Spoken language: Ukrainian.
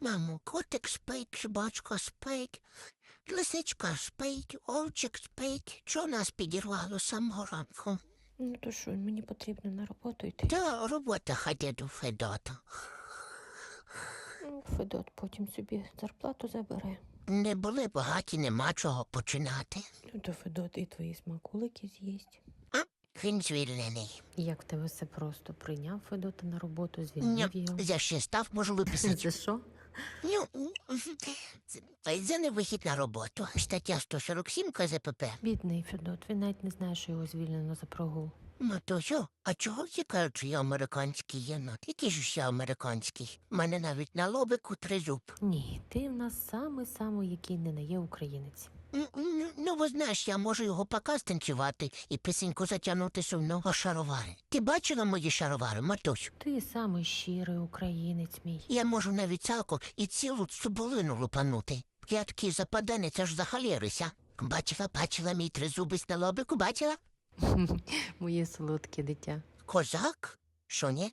Мамо, котик спить, собачка спить, лисичка спить, овчик спить. Чого нас підірвало самого ранку? Ну то що, мені потрібно на роботу йти. Та робота ходить до Федота. Ну, Федот потім собі зарплату забере. Не були багаті, нема чого починати. Ну то Федот і твої смакулики з'їсть. Він звільнений. Як в тебе все просто прийняв Федота на роботу, Ні, звільнив його. я ще став, можу виписати. Це що? Ну, це- не вихід на роботу. Стаття 147 КЗПП. Бідний Федот, він навіть не знає, що його звільнено за прогул. Матусю, а чого всі кажуть, що я американський єнот? Який ж ще американський? У мене навіть на лобику тризуб. Ні, ти в нас самий самий, який не не є українець. Ну, ви знаєш, я можу його показ танцювати і пісеньку затягнути сумно о шаровари. Ти бачила мої шаровари, матусю? Ти самий щирий українець мій. Я можу навіть цалку і цілу цибулину лупанути. Я такий западанець аж захалірися. Бачила, бачила мій тризубець на лобику, бачила? Моє солодке дитя. Козак? Що ні?